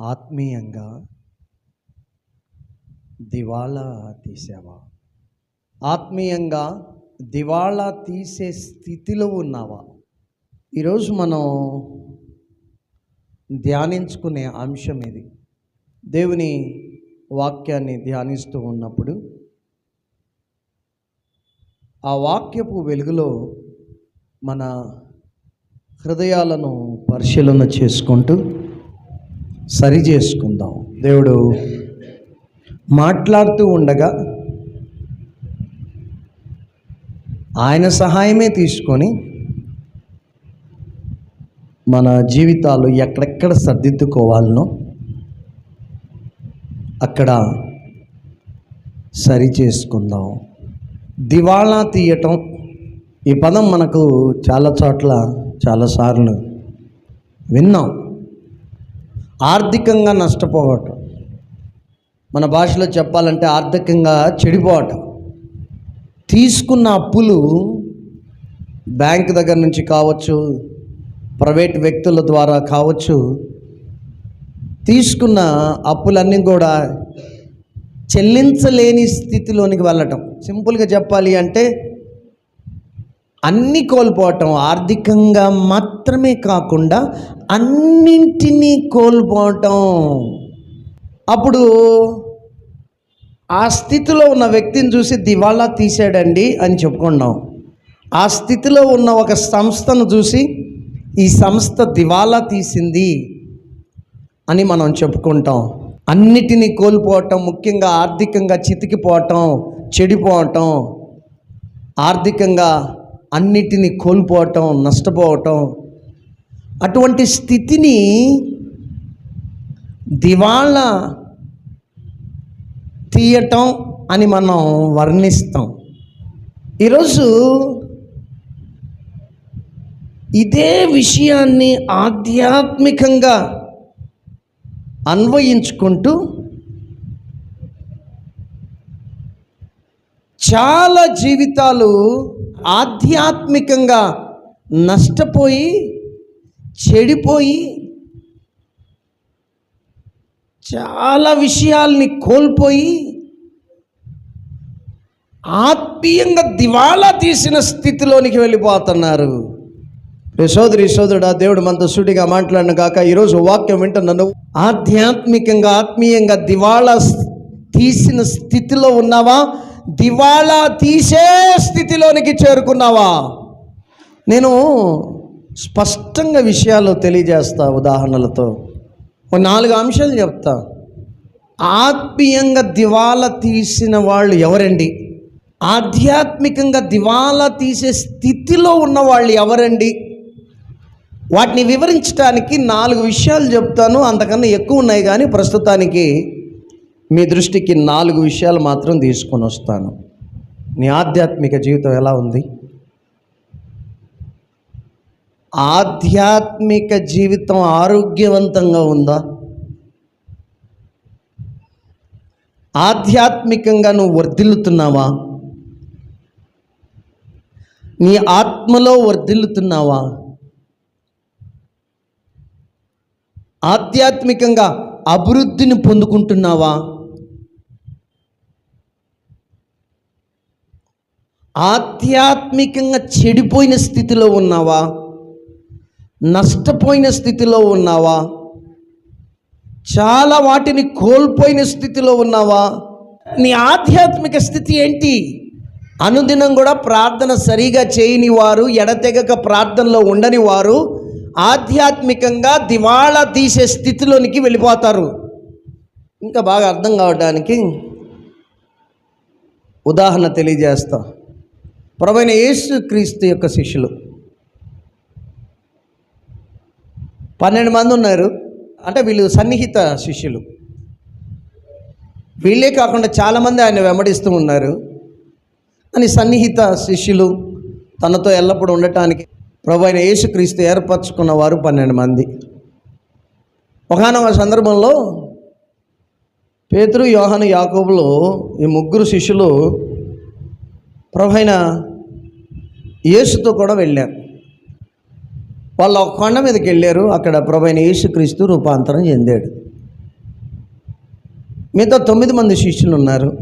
ఆత్మీయంగా దివాళా తీసావా? ఆత్మీయంగా దివాళా తీసే స్థితిలో ఉన్నావా? ఈరోజు మనం ధ్యానించుకునే అంశం ఇది. దేవుని వాక్యాన్ని ధ్యానిస్తూ ఉన్నప్పుడు ఆ వాక్యపు వెలుగులో మన హృదయాలను పరిశీలన చేసుకుంటూ సరి చేసుకుందాం. దేవుడు మాట్లాడుతూ ఉండగా ఆయన సహాయమే తీసుకొని మన జీవితాలు ఎక్కడెక్కడ సర్దిద్దుకోవాలనో అక్కడ సరి చేసుకుందాం. దివాళా తీయటం ఈ పదం మనకు చాలా చోట్ల చాలాసార్లు విన్నాం. ఆర్థికంగా నష్టపోవటం. మన భాషలో చెప్పాలంటే ఆర్థికంగా చెడిపోవటం. తీసుకున్న అప్పులు బ్యాంక్ దగ్గర నుంచి కావచ్చు ప్రైవేట్ వ్యక్తుల ద్వారా కావచ్చు తీసుకున్న అప్పులన్నీ కూడా చెల్లించలేని స్థితిలోనికి వెళ్ళటం. సింపుల్గా చెప్పాలి అంటే అన్నీ కోల్పోవటం ఆర్థికంగా మాత్రమే కాకుండా అన్నింటినీ కోల్పోవటం. అప్పుడు ఆ స్థితిలో ఉన్న వ్యక్తిని చూసి దివాళా తీసాడండి అని చెప్పుకున్నాం. ఆ స్థితిలో ఉన్న ఒక సంస్థను చూసి ఈ సంస్థ దివాళా తీసింది అని మనం చెప్పుకుంటాం. అన్నిటినీ కోల్పోవటం ముఖ్యంగా ఆర్థికంగా చితికిపోవటం చెడిపోవటం ఆర్థికంగా అన్నిటినీ కోల్పోవటం నష్టపోవటం. అటువంటి స్థితిని దివాళా తీయటం అని మనం వర్ణిస్తాం. ఈరోజు ఇదే విషయాన్ని ఆధ్యాత్మికంగా అన్వయించుకుంటూ చాలా జీవితాలు ఆధ్యాత్మికంగా నష్టపోయి చెడిపోయి చాలా విషయాల్ని కోల్పోయి ఆత్మీయంగా దివాలా తీసిన స్థితిలోనికి వెళ్ళిపోతున్నారు. రే సోదరి సోదరుడా దేవుడు మనతో సుడిగా మాట్లాడిన కాక ఈరోజు వాక్యం వింటున్నాను. ఆధ్యాత్మికంగా ఆత్మీయంగా దివాళా తీసిన స్థితిలో ఉన్నావా? దివాళా తీసే స్థితిలోనికి చేరుకున్నావా? నేను స్పష్టంగా విషయాలు తెలియజేస్తా ఉదాహరణలతో. ఒక నాలుగు అంశాలు చెప్తా. ఆత్మీయంగా దివాలా తీసిన వాళ్ళు ఎవరండి? ఆధ్యాత్మికంగా దివాలా తీసే స్థితిలో ఉన్న వాళ్ళు ఎవరండి? వాటిని వివరించడానికి నాలుగు విషయాలు చెప్తాను. అంతకన్నా ఎక్కువ ఉన్నాయి కానీ ప్రస్తుతానికి మీ దృష్టికి నాలుగు విషయాలు మాత్రం తీసుకొని వస్తాను. నీ ఆధ్యాత్మిక జీవితం ఎలా ఉంది? ఆధ్యాత్మిక జీవితం ఆరోగ్యవంతంగా ఉందా? ఆధ్యాత్మికంగా నువ్వు వర్ధిల్లుతున్నావా? నీ ఆత్మలో వర్ధిల్లుతున్నావా? ఆధ్యాత్మికంగా అభివృద్ధిని పొందుకుంటున్నావా? ఆధ్యాత్మికంగా చెడిపోయిన స్థితిలో ఉన్నావా? నష్టపోయిన స్థితిలో ఉన్నావా? చాలా వాటిని కోల్పోయిన స్థితిలో ఉన్నావా? నీ ఆధ్యాత్మిక స్థితి ఏంటి? అనుదినం కూడా ప్రార్థన సరిగా చేయని వారు ఎడతెగక ప్రార్థనలో ఉండని వారు ఆధ్యాత్మికంగా దివాళా తీసే స్థితిలోనికి వెళ్ళిపోతారు. ఇంకా బాగా అర్థం కావడానికి ఉదాహరణ తెలియజేస్తాం. ప్రభైన యేసు క్రీస్తు యొక్క శిష్యులు. పన్నెండు మంది ఉన్నారు. అంటే వీళ్ళు సన్నిహిత శిష్యులు. వీళ్ళే కాకుండా చాలామంది ఆయన వెంబడిస్తూ ఉన్నారు. అని సన్నిహిత శిష్యులు తనతో ఎల్లప్పుడూ ఉండటానికి ప్రభు అయిన యేసుక్రీస్తు ఏర్పరచుకున్న వారు పన్నెండు మంది. ఒకనొక సందర్భంలో పేతురు యోహన యాకోబులు ఈ ముగ్గురు శిష్యులు ప్రభు అయిన యేసుతో కూడా వెళ్ళారు. వాళ్ళు ఒక కొండ మీదకి వెళ్ళారు. అక్కడ ప్రభు అయిన యేసుక్రీస్తు రూపాంతరం చెందాడు. మిగతా తొమ్మిది మంది శిష్యులు ఉన్నారు.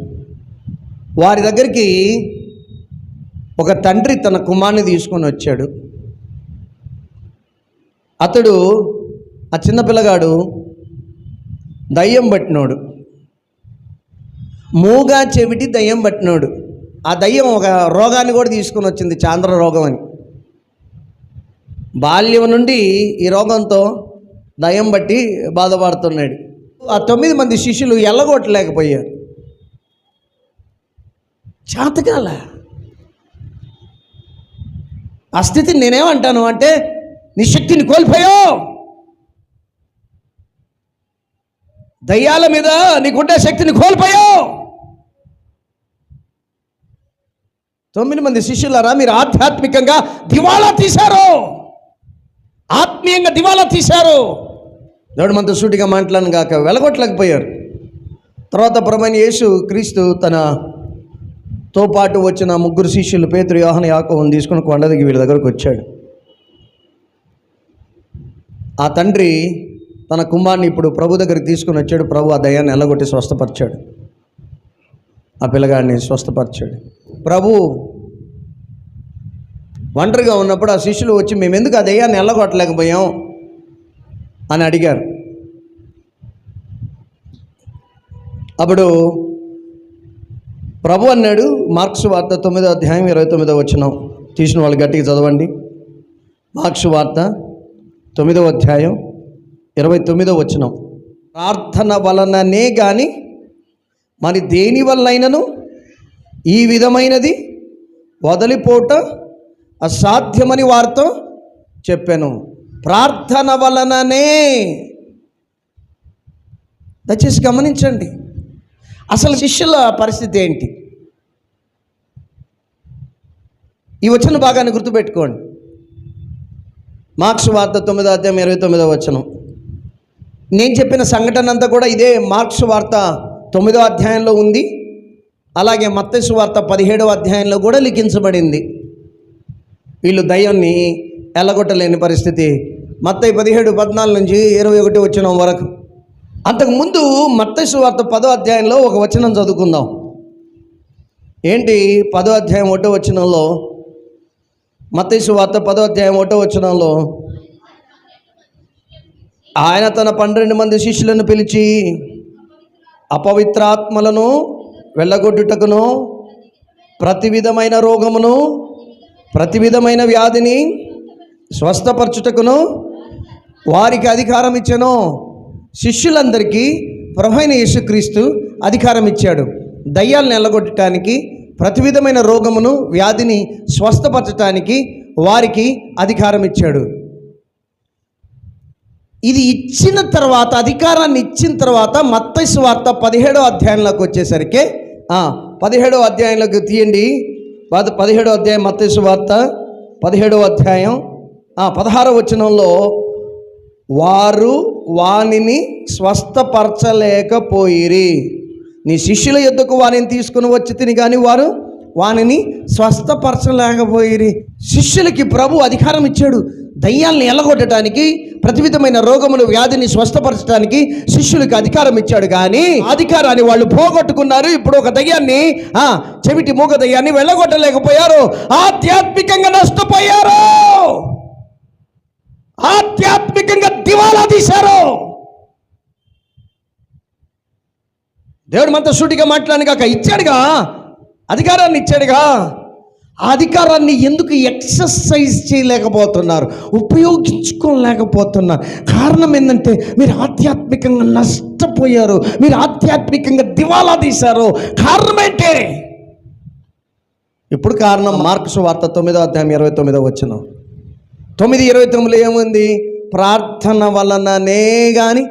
వారి దగ్గరికి ఒక తండ్రి తన కుమార్ని తీసుకొని వచ్చాడు. అతడు ఆ చిన్న పిల్లగాడు దయ్యం పట్టినోడు. మూగా చెవిటి దయ్యం పట్టినోడు. ఆ దయ్యం ఒక రోగాన్ని కూడా తీసుకొని వచ్చింది చాంద్ర రోగం అని. బాల్యం నుండి ఈ రోగంతో దయ్యం బట్టి బాధపడుతున్నాడు. ఆ తొమ్మిది మంది శిష్యులు ఎల్లగొట్టలేకపోయారు. చేతకాల ఆ స్థితిని నేనేమంటాను అంటే నీ శక్తిని కోల్పోయావు దయ్యాల మీద నీకుండే శక్తిని కోల్పోయావు తొమ్మిది మంది శిష్యులారా మీరు ఆధ్యాత్మికంగా దివాలా తీశారు. ఆత్మీయంగా దివాలా తీశారు. దేవుడు మనతో సూటిగా మాట్లాడను కాక వెలగొట్టలేకపోయారు. తర్వాత ప్రమైన యేసు క్రీస్తు తన తో పాటు వచ్చిన ముగ్గురు శిష్యులు పేతురు యోహన యాకోవని తీసుకుని కొండ దిగి వీళ్ళ దగ్గరకు వచ్చాడు. ఆ తండ్రి తన కుమార్ని ఇప్పుడు ప్రభు దగ్గరికి తీసుకుని వచ్చాడు. ప్రభు ఆ దయాన్ని ఎల్లగొట్టి స్వస్థపరిచాడు. ఆ పిల్లగాడిని స్వస్థపరిచాడు. ప్రభు ఒంటరిగా ఉన్నప్పుడు ఆ శిష్యులు వచ్చి మేము ఎందుకు ఆ దయ్యాన్ని ఎల్లగొట్టలేకపోయాం? అని అడిగారు. అప్పుడు ప్రభు అన్నాడు మార్క్స్ వార్త తొమ్మిదో అధ్యాయం ఇరవై తొమ్మిదో వచ్చిన తీసిన వాళ్ళు గట్టిగా చదవండి. మార్క్స్ వార్త తొమ్మిదో అధ్యాయం ఇరవై తొమ్మిదో వచ్చిన ప్రార్థన వలననే కానీ మరి దేని వల్లైనను ఈ విధమైనది వదిలిపోట అసాధ్యమని వారితో చెప్పాను. ప్రార్థన వలననే దయచేసి గమనించండి. అసలు శిష్యుల పరిస్థితి ఏంటి? ఈ వచ్చిన భాగాన్ని గుర్తుపెట్టుకోండి. మార్క్స్ వార్త తొమ్మిదో అధ్యాయం ఇరవై తొమ్మిదో వచనం. నేను చెప్పిన సంఘటన అంతా కూడా ఇదే మార్క్స్ వార్త తొమ్మిదో అధ్యాయంలో ఉంది. అలాగే మత్తసు వార్త పదిహేడవ అధ్యాయంలో కూడా లిఖించబడింది. వీళ్ళు దయ్యాన్ని ఎల్లగొట్టలేని పరిస్థితి. మత్తయి పదిహేడు పద్నాలుగు నుంచి ఇరవై ఒకటి వచ్చిన వరకు. అంతకుముందు మత్తయి వార్త పదో అధ్యాయంలో ఒక వచనం చదువుకుందాం. ఏంటి పదో అధ్యాయం ఒకటో వచనంలో? మత్తయి వార్త పదో అధ్యాయం ఒకటో వచనంలో? ఆయన తన పన్నెండు మంది శిష్యులను పిలిచి అపవిత్రాత్మలను వెళ్ళగొట్టుటకును ప్రతి విధమైన రోగమును ప్రతి విధమైన వ్యాధిని స్వస్థపరచుటకును వారికి అధికారం ఇచ్చాను. శిష్యులందరికీ ప్రభైన యేసుక్రీస్తు అధికారం ఇచ్చాడు. దయ్యాలను ఎల్లగొట్టడానికి ప్రతి విధమైన రోగమును వ్యాధిని స్వస్థపరచటానికి వారికి అధికారం ఇచ్చాడు. ఇది ఇచ్చిన తర్వాత అధికారాన్ని ఇచ్చిన తర్వాత మత్తయి వార్త పదిహేడో అధ్యాయంలోకి వచ్చేసరికి పదిహేడో అధ్యాయంలోకి తీయండి. పద- పదిహేడో అధ్యాయం మత్తయి వార్త పదిహేడో అధ్యాయం పదహారో వచనంలో వారు వానిని స్వస్థపరచలేకపోయిరి. నీ శిష్యుల యుద్ధకు వారిని తీసుకుని వచ్చి తిని కానీ వారు వానిని స్వస్థపరచలేకపోయిరి. శిష్యులకి ప్రభు అధికారం ఇచ్చాడు. దయ్యాల్ని ఎల్లగొట్టడానికి ప్రతి విధమైన రోగములు వ్యాధిని స్వస్థపరచడానికి శిష్యులకు అధికారం ఇచ్చాడు. కానీ అధికారాన్ని వాళ్ళు పోగొట్టుకున్నారు. ఇప్పుడు ఒక దయ్యాన్ని ఆ, చెవిటి మూగ దయ్యాన్ని వెళ్ళగొట్టలేకపోయారు. ఆధ్యాత్మికంగా నష్టపోయారు. ఆధ్యాత్మికంగా దివాలా తీశారు. దేవుడు మనతో సూటిగా మాట్లాడినగాక ఇచ్చాడుగా. అధికారాన్ని ఇచ్చాడుగా. అధికారాన్ని ఎందుకు ఎక్సర్సైజ్ చేయలేకపోతున్నారు? ఉపయోగించుకోలేకపోతున్నారు. కారణం ఏంటంటే మీరు ఆధ్యాత్మికంగా నష్టపోయారు. మీరు ఆధ్యాత్మికంగా దివాలా తీశారు. కారణం ఏంటి? ఇప్పుడు కారణం మార్క్స్ వార్త తొమ్మిదో అధ్యాయం ఇరవై తొమ్మిదో వచ్చిన తొమ్మిది ఇరవై తొమ్మిదిలో ఏముంది? ప్రార్థన వలననే కానీ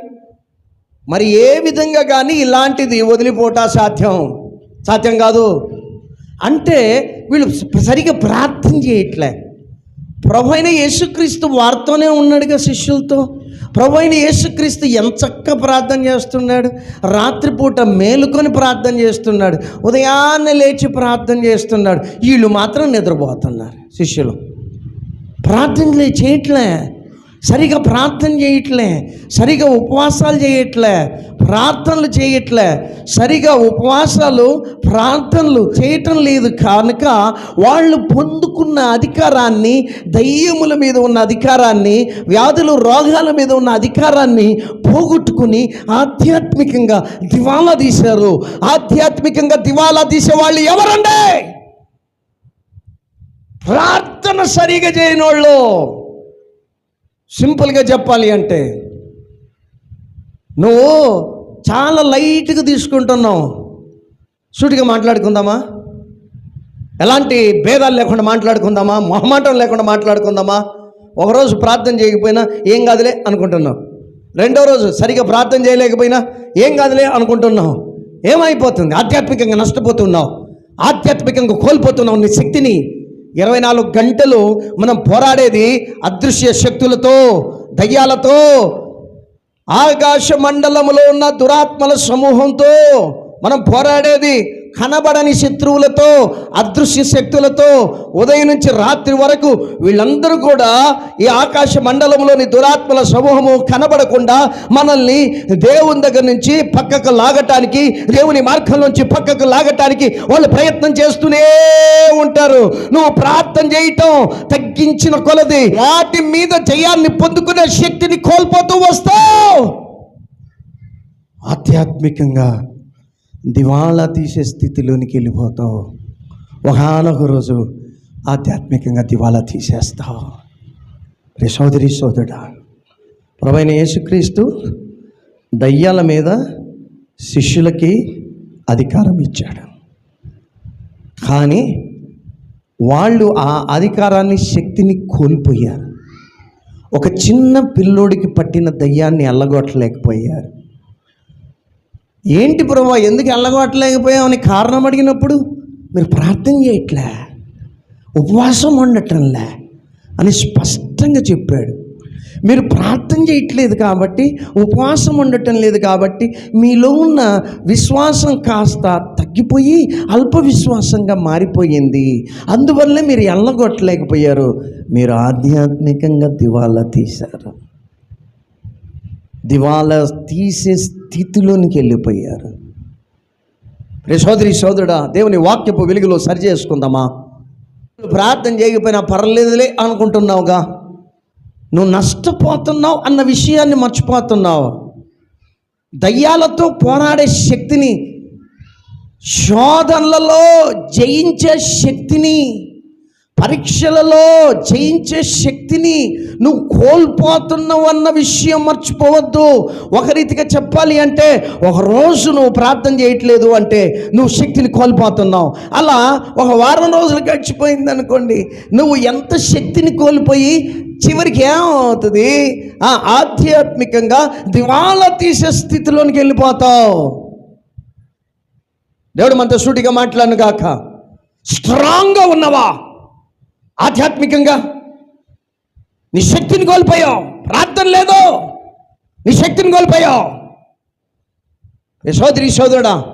మరి ఏ విధంగా కానీ ఇలాంటిది వదిలిపోట సాధ్యం. సాధ్యం కాదు. అంటే వీళ్ళు సరిగ్గా ప్రార్థన చేయట్లే. ప్రభు అయిన యేసుక్రీస్తు వారితోనే ఉన్నాడుగా శిష్యులతో. ప్రభు అయిన యేసుక్రీస్తు ఎంత చక్క ప్రార్థన చేస్తున్నాడు. రాత్రిపూట మేలుకొని ప్రార్థన చేస్తున్నాడు. ఉదయాన్నే లేచి ప్రార్థన చేస్తున్నాడు. వీళ్ళు మాత్రం నిద్రపోతున్నారు శిష్యులు. ప్రార్థనలే చేయట్లే. సరిగా ప్రార్థన చేయట్లే సరిగా ఉపవాసాలు చేయట్లే ప్రార్థనలు చేయట్లే. సరిగా ఉపవాసాలు ప్రార్థనలు చేయటం లేదు కనుక వాళ్ళు పొందుకున్న అధికారాన్ని దయ్యముల మీద ఉన్న అధికారాన్ని వ్యాధులు రోగాల మీద ఉన్న అధికారాన్ని పోగొట్టుకుని ఆధ్యాత్మికంగా దివాలా తీశారు. ఆధ్యాత్మికంగా దివాలా తీసే వాళ్ళు ఎవరండి? ప్రార్థన సరిగా చేయని వాళ్ళు సింపుల్గా చెప్పాలి అంటే నువ్వు చాలా లైట్గా తీసుకుంటున్నావు. సూటిగా మాట్లాడుకుందామా? ఎలాంటి భేదాలు లేకుండా మాట్లాడుకుందామా? మొహమాటం లేకుండా మాట్లాడుకుందామా? ఒకరోజు ప్రార్థన చేయకపోయినా ఏం కాదులే అనుకుంటున్నావు. రెండో రోజు సరిగా ప్రార్థన చేయలేకపోయినా ఏం కాదులే అనుకుంటున్నావు. ఏమైపోతుంది? ఆధ్యాత్మికంగా నష్టపోతున్నావు. ఆధ్యాత్మికంగా కోల్పోతున్నావు నీ శక్తిని. ఇరవై నాలుగు గంటలు మనం పోరాడేది అదృశ్య శక్తులతో దయ్యాలతో ఆకాశ మండలంలో ఉన్న దురాత్మల సమూహంతో మనం పోరాడేది కనబడని శత్రువులతో అదృశ్య శక్తులతో ఉదయం నుంచి రాత్రి వరకు వీళ్ళందరూ కూడా ఈ ఆకాశ మండలంలోని దురాత్మల సమూహము కనబడకుండా మనల్ని దేవుని దగ్గర నుంచి పక్కకు లాగటానికి దేవుని మార్గం నుంచి పక్కకు లాగటానికి వాళ్ళు ప్రయత్నం చేస్తూనే ఉంటారు. నువ్వు ప్రార్థన చేయటం తగ్గించిన కొలది వాటి మీద జయాన్ని పొందుకునే శక్తిని కోల్పోతూ వస్తావు. ఆధ్యాత్మికంగా దివాళా తీసే స్థితిలోనికి వెళ్ళిపోతావు. ఒకనొక రోజు ఆధ్యాత్మికంగా దివాళా తీసేస్తావు. రే సోదరి సోదరుడా ప్రభైన యేసుక్రీస్తు దయ్యాల మీద శిష్యులకి అధికారం ఇచ్చాడు. కానీ వాళ్ళు ఆ అధికారాన్ని శక్తిని కోల్పోయారు. ఒక చిన్న పిల్లోడికి పట్టిన దయ్యాన్ని ఎల్లగొట్టలేకపోయారు. ఏంటి ప్రభా? ఎందుకు వెళ్ళగొట్టలేకపోయామని కారణం అడిగినప్పుడు మీరు ప్రార్థన చేయట్లే. ఉపవాసం ఉండటంలే అని స్పష్టంగా చెప్పాడు. మీరు ప్రార్థన చేయట్లేదు కాబట్టి ఉపవాసం ఉండటం లేదు కాబట్టి మీలో ఉన్న విశ్వాసం కాస్త తగ్గిపోయి అల్ప విశ్వాసంగా మారిపోయింది. అందువల్లే మీరు ఎల్లగొట్టలేకపోయారు. మీరు ఆధ్యాత్మికంగా దివాలా తీశారు. దివాలా తీసే స్థితిలోనికి వెళ్ళిపోయారు. రే సోదరి సోదరుడా దేవుని వాక్యపు వెలుగులో సరి చేసుకుందామా? ప్రార్థన చేయకపోయినా పర్లేదులే అనుకుంటున్నావుగా. నువ్వు నష్టపోతున్నావు అన్న విషయాన్ని మర్చిపోతున్నావు. దయ్యాలతో పోరాడే శక్తిని శోధనలలో జయించే శక్తిని పరీక్షలలో జయించే శక్తిని నువ్వు కోల్పోతున్నావు అన్న విషయం మర్చిపోవద్దు. ఒక రీతిగా చెప్పాలి అంటే ఒక రోజు నువ్వు ప్రార్థన చేయట్లేదు అంటే నువ్వు శక్తిని కోల్పోతున్నావు. అలా ఒక వారం రోజులు గడిచిపోయింది అనుకోండి నువ్వు ఎంత శక్తిని కోల్పోయి చివరికి ఏమవుతుంది? ఆ ఆధ్యాత్మికంగా దివాలా తీసే స్థితిలోనికి వెళ్ళిపోతావు. దేవుడు మనతో సూటిగా మాట్లాడను గాక. స్ట్రాంగ్గా ఉన్నవా? ఆధ్యాత్మికంగా? నీ శక్తిని కోల్పోయావు. ప్రార్థన లేదు. నీ శక్తిని కోల్పోయావు. ఏ సోదరి సోదరుడా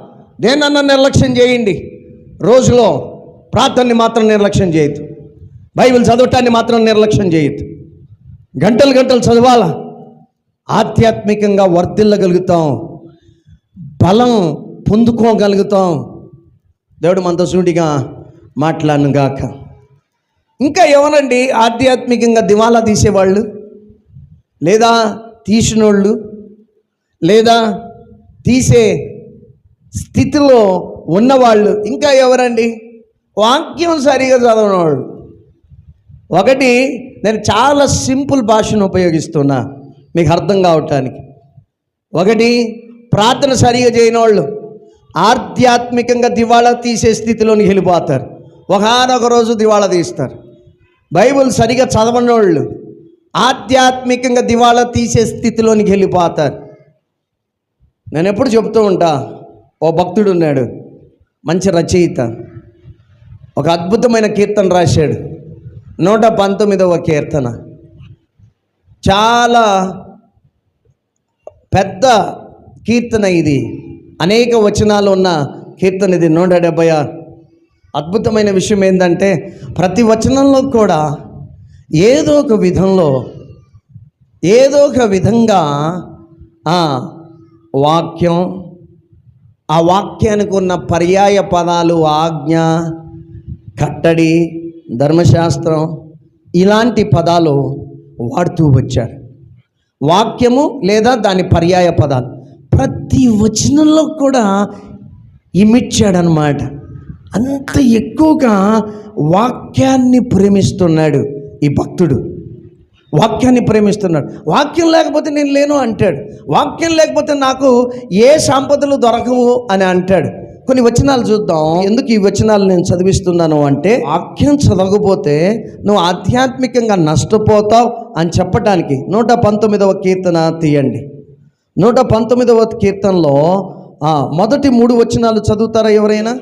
దేనన్నా నిర్లక్ష్యం చేయండి. రోజులో ప్రార్థనని మాత్రం నిర్లక్ష్యం చేయొద్దు. బైబిల్ చదవటాన్ని మాత్రం నిర్లక్ష్యం చేయొద్దు. గంటలు గంటలు చదవాలా? ఆధ్యాత్మికంగా వర్ధిల్లగలుగుతాం. బలం పొందుకోగలుగుతాం. దేవుడు మనతో సూటిగా మాట్లాడను గాక ఇంకా ఎవరండి ఆధ్యాత్మికంగా దివాలా తీసేవాళ్ళు? లేదా తీసినోళ్ళు? లేదా తీసే స్థితిలో ఉన్నవాళ్ళు? ఇంకా ఎవరండి? వాక్యం సరిగా చదవనవాళ్ళు ఒకటి నేను చాలా సింపుల్ భాషను ఉపయోగిస్తున్నా మీకు అర్థం కావటానికి. ఒకటి ప్రార్థన సరిగా చేయని వాళ్ళు ఆధ్యాత్మికంగా దివాళా తీసే స్థితిలోని వెళ్ళిపోతారు. ఒకనొక రోజు దివాళా తీస్తారు. బైబిల్ సరిగా చదవని వాళ్ళు ఆధ్యాత్మికంగా దివాళా తీసే స్థితిలోనికి వెళ్ళిపోతారు. నేను ఎప్పుడు చెప్తూ ఉంటా ఓ భక్తుడు ఉన్నాడు మంచి రచయిత. ఒక అద్భుతమైన కీర్తన రాశాడు నూట పంతొమ్మిదవ కీర్తన. చాలా పెద్ద కీర్తన ఇది. అనేక వచనాలు ఉన్న కీర్తన ఇది నూట డెబ్బై ఆరు. అద్భుతమైన విషయం ఏంటంటే ప్రతి వచనంలో కూడా ఏదో ఒక విధంలో ఏదో ఒక విధంగా ఆ, వాక్యం ఆ వాక్యానికి ఉన్న పర్యాయ పదాలు ఆజ్ఞ కట్టడి ధర్మశాస్త్రం ఇలాంటి పదాలు వాడుతూ వచ్చారు. వాక్యము లేదా దాని పర్యాయ పదాలు ప్రతి వచనంలో కూడా ఇమిడ్చాడనమాట అంత ఎక్కువగా వాక్యాన్ని ప్రేమిస్తున్నాడు ఈ భక్తుడు. వాక్యాన్ని ప్రేమిస్తున్నాడు. వాక్యం లేకపోతే నేను లేను అంటాడు. వాక్యం లేకపోతే నాకు ఏ సంపదలు దొరకవు అని అంటాడు. కొన్ని వచనాలు చూద్దాం. ఎందుకు ఈ వచనాలు నేను చదివిస్తున్నాను అంటే వాక్యం చదవకపోతే నువ్వు ఆధ్యాత్మికంగా నష్టపోతావు అని చెప్పడానికి నూట పంతొమ్మిదవ కీర్తన తీయండి. నూట పంతొమ్మిదవ కీర్తనలో మొదటి మూడు వచనాలు చదువుతారా ఎవరైనా?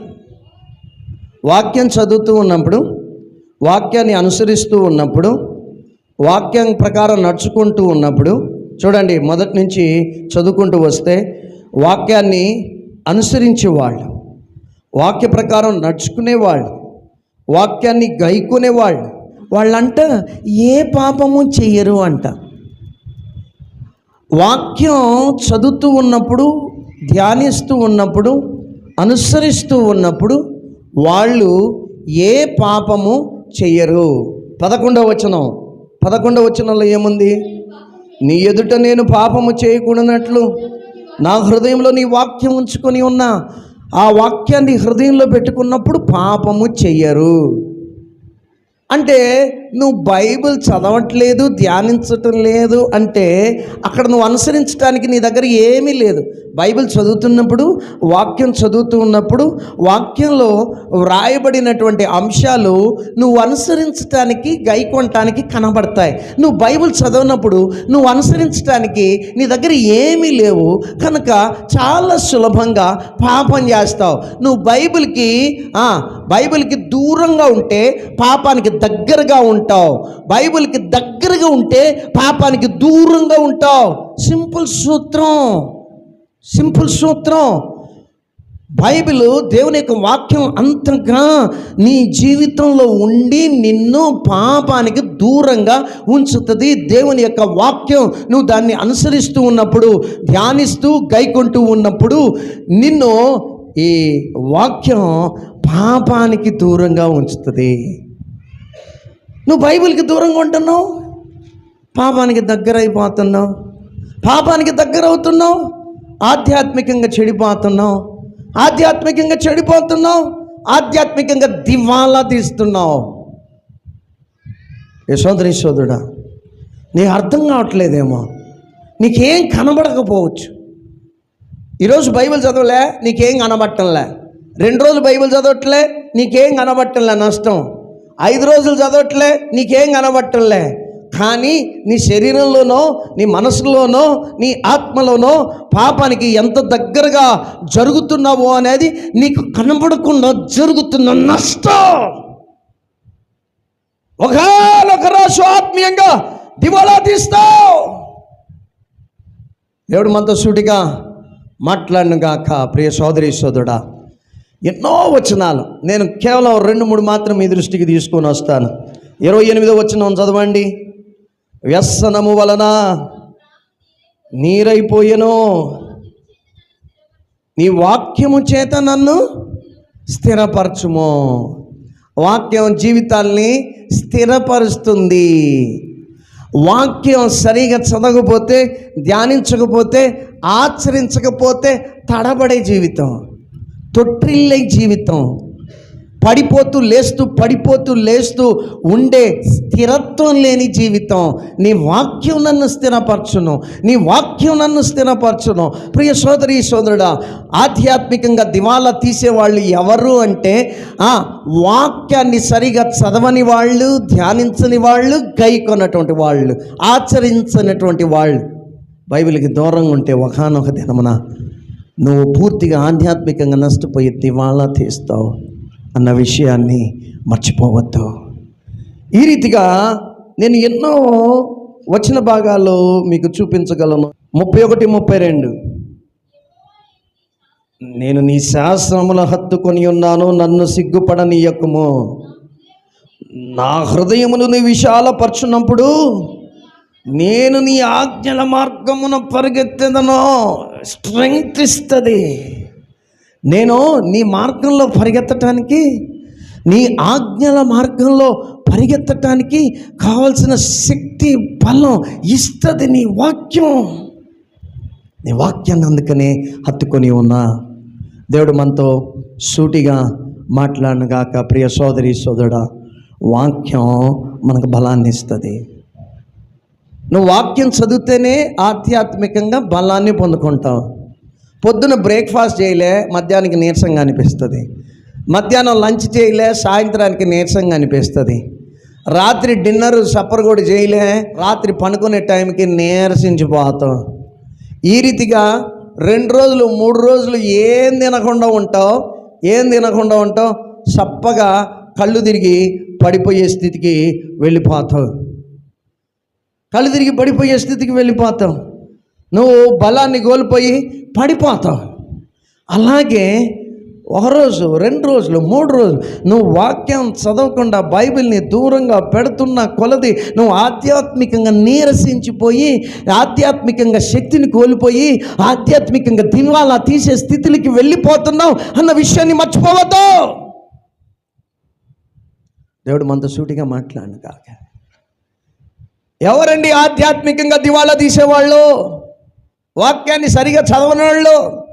వాక్యం చదువుతూ ఉన్నప్పుడు వాక్యాన్ని అనుసరిస్తూ ఉన్నప్పుడు వాక్యం ప్రకారం నడుచుకుంటూ ఉన్నప్పుడు చూడండి మొదటి నుంచి చదువుకుంటూ వస్తే వాక్యాన్ని అనుసరించేవాళ్ళు వాక్య ప్రకారం నడుచుకునేవాళ్ళు వాక్యాన్ని గైకునేవాళ్ళు వాళ్ళంట ఏ పాపము చెయ్యరు అంట. వాక్యం చదువుతూ ఉన్నప్పుడు ధ్యానిస్తూ ఉన్నప్పుడు అనుసరిస్తూ ఉన్నప్పుడు వాళ్ళు ఏ పాపము చెయ్యరు. పదకొండవ వచనం. పదకొండవ వచనంలో ఏముంది? నీ ఎదుట నేను పాపము చేయకూడనట్లు నా హృదయంలో నీ వాక్యం ఉంచుకొని ఉన్నా. ఆ వాక్యాన్ని హృదయంలో పెట్టుకున్నప్పుడు పాపము చెయ్యరు. అంటే నువ్వు బైబిల్ చదవట్లేదు ధ్యానించటం లేదు అంటే అక్కడ నువ్వు అనుసరించడానికి నీ దగ్గర ఏమీ లేదు. బైబిల్ చదువుతున్నప్పుడు వాక్యం చదువుతూ ఉన్నప్పుడు వాక్యంలో వ్రాయబడినటువంటి అంశాలు నువ్వు అనుసరించటానికి గైకొనటానికి కనబడతాయి. నువ్వు బైబిల్ చదవనప్పుడు నువ్వు అనుసరించటానికి నీ దగ్గర ఏమీ లేవు. కనుక చాలా సులభంగా పాపం చేస్తావు. నువ్వు బైబిల్కి బైబిల్కి దూరంగా ఉంటే పాపానికి దగ్గరగా ఉంటావు. బైబిల్కి దగ్గరగా ఉంటే పాపానికి దూరంగా ఉంటావు. సింపుల్ సూత్రం. సింపుల్ సూత్రం. బైబిల్ దేవుని యొక్క వాక్యం అంతగా నీ జీవితంలో ఉండి నిన్ను పాపానికి దూరంగా ఉంచుతుంది దేవుని యొక్క వాక్యం. నువ్వు దాన్ని అనుసరిస్తూ ఉన్నప్పుడు ధ్యానిస్తూ గైకుంటూ ఉన్నప్పుడు నిన్ను ఈ వాక్యం పాపానికి దూరంగా ఉంచుతుంది. నువ్వు బైబిల్కి దూరంగా ఉంటున్నావు? పాపానికి దగ్గర అయిపోతున్నావు పాపానికి దగ్గర అవుతున్నావు ఆధ్యాత్మికంగా చెడిపోతున్నావు. ఆధ్యాత్మికంగా చెడిపోతున్నావు. ఆధ్యాత్మికంగా దివాలా తీస్తున్నావు. యశోదరి యశోదుడా నీకు అర్థం కావట్లేదేమో. నీకేం కనబడకపోవచ్చు. ఈరోజు బైబిల్ చదవలే నీకేం కనబట్టంలే. రెండు రోజులు బైబిల్ చదవట్లే నీకేం కనబట్టంలే నష్టం. ఐదు రోజులు చదవట్లే నీకేం కనబట్టలే. కానీ నీ శరీరంలోనో నీ మనసులోనో నీ ఆత్మలోనో పాపానికి ఎంత దగ్గరగా జరుగుతున్నావో అనేది నీకు కనబడకుండా జరుగుతున్న నష్టం. ఒకనొక రోజు ఆత్మీయంగా దివాలా తీస్తావు. దేవుడు మనతో సూటిగా మాట్లాడిన గాక ప్రియ సోదరి సోదరుడా ఎన్నో వచనాలు. నేను కేవలం రెండు మూడు మాత్రం మీ దృష్టికి తీసుకొని వస్తాను. ఇరవై ఎనిమిదో వచనం చదవండి. వ్యసనము వలన నీరైపోయెను. నీ వాక్యము చేత నన్ను స్థిరపరచుము. వాక్యం జీవితాల్ని స్థిరపరుస్తుంది. వాక్యం సరిగా చదవకపోతే ధ్యానించకపోతే ఆచరించకపోతే తడబడే జీవితం. తొట్టిల్లై జీవితం. పడిపోతూ లేస్తూ పడిపోతూ లేస్తూ ఉండే స్థిరత్వం లేని జీవితం. నీ వాక్యం నన్ను స్థిరపరచును. నీ వాక్యం నన్ను స్థిరపరచును. ప్రియ సోదరి సోదరుడా ఆధ్యాత్మికంగా దివాలా తీసేవాళ్ళు ఎవరు అంటే ఆ వాక్యాన్ని సరిగా చదవని వాళ్ళు ధ్యానించని వాళ్ళు గైకొన్నటువంటి వాళ్ళు ఆచరించనటువంటి వాళ్ళు. బైబిల్కి దూరంగా ఉంటే ఒకనొక దినమున నువ్వు పూర్తిగా ఆధ్యాత్మికంగా నష్టపోయి దివాళా తీస్తావు అన్న విషయాన్ని మర్చిపోవద్దు. ఈ రీతిగా నేను ఎన్నో వచ్చిన భాగాలు మీకు చూపించగలను. ముప్పై ఒకటి ముప్పై రెండు. నేను నీ శాస్త్రముల హత్తుకొని ఉన్నాను నన్ను సిగ్గుపడనీయకము. నా హృదయమును నీ విశాలపరచున్నప్పుడు నేను నీ ఆజ్ఞల మార్గమున పరిగెత్తెదను. స్ట్రెంగ్త్ ఇస్తుంది. నేను నీ మార్గంలో పరిగెత్తటానికి నీ ఆజ్ఞల మార్గంలో పరిగెత్తటానికి కావలసిన శక్తి బలం ఇస్తుంది నీ వాక్యం. నీ వాక్యాన్ని అందుకనే హత్తుకొని ఉన్నా. దేవుడు మనతో సూటిగా మాట్లాడినగాక ప్రియ సోదరి సోదరుడా వాక్యం మనకు బలాన్ని ఇస్తుంది నువ్వు వాక్యం చదివితేనే ఆధ్యాత్మికంగా బలాన్ని పొందుకుంటావు. పొద్దున బ్రేక్ఫాస్ట్ చేయలే మధ్యాహ్నానికి నీరసంగా అనిపిస్తుంది. మధ్యాహ్నం లంచ్ చేయలే సాయంత్రానికి నీరసంగా అనిపిస్తుంది. రాత్రి డిన్నర్ సప్పర్ కూడా చేయలే రాత్రి పనుకునే టైంకి నీరసించిపోతాం ఈ రీతిగా రెండు రోజులు మూడు రోజులు ఏం తినకుండా ఉంటావు ఏం తినకుండా ఉంటావు చప్పగా కళ్ళు తిరిగి పడిపోయే స్థితికి వెళ్ళిపోతావు. కళ్ళు తిరిగి పడిపోయే స్థితికి వెళ్ళిపోతావు నువ్వు బలాన్ని కోల్పోయి పడిపోతావు. అలాగే ఒకరోజు రెండు రోజులు మూడు రోజులు నువ్వు వాక్యం చదవకుండా బైబిల్ని దూరంగా పెడుతున్న కొలది నువ్వు ఆధ్యాత్మికంగా నీరసించిపోయి ఆధ్యాత్మికంగా శక్తిని కోల్పోయి ఆధ్యాత్మికంగా దివాలా తీసే స్థితికి వెళ్ళిపోతున్నావు అన్న విషయాన్ని మర్చిపోవద్దు. దేవుడు మనతో సూటిగా మాట్లాడు కాక. ఎవరండి ఆధ్యాత్మికంగా దివాలా తీసేవాళ్ళు? వాక్యాన్ని సరిగా చదవని వాళ్ళు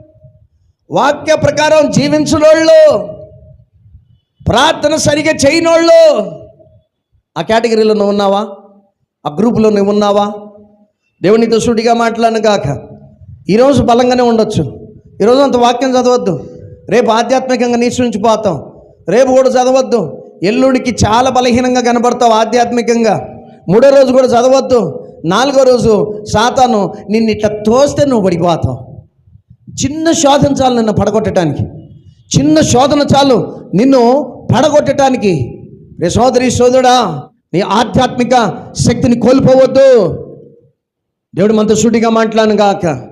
వాక్య ప్రకారం జీవించనోళ్ళు? ప్రార్థన సరిగా చేయనోళ్ళు? ఆ కేటగిరీలో నువ్వు ఉన్నావా? ఆ గ్రూపులో నువ్వు ఉన్నావా? దేవునితో సూటిగా మాట్లాడను కాక ఈరోజు బలంగానే ఉండొచ్చు. ఈరోజు అంత వాక్యం చదవద్దు. రేపు ఆధ్యాత్మికంగా నీచుంచిపోతాం రేపు కూడా చదవద్దు. ఎల్లుడికి చాలా బలహీనంగా కనబడతావు ఆధ్యాత్మికంగా. మూడో రోజు కూడా చదవద్దు. నాలుగో రోజు సాతాను నిన్ను ఇట్లా తోస్తే నువ్వు పడిపోతావు. చిన్న శోధన చాలు నిన్ను పడగొట్టడానికి చిన్న శోధన చాలు నిన్ను పడగొట్టడానికి రే సోదరి సోదరుడా నీ ఆధ్యాత్మిక శక్తిని కోల్పోవద్దు. దేవుడు మనతో సూటిగా మాట్లాడను గాక.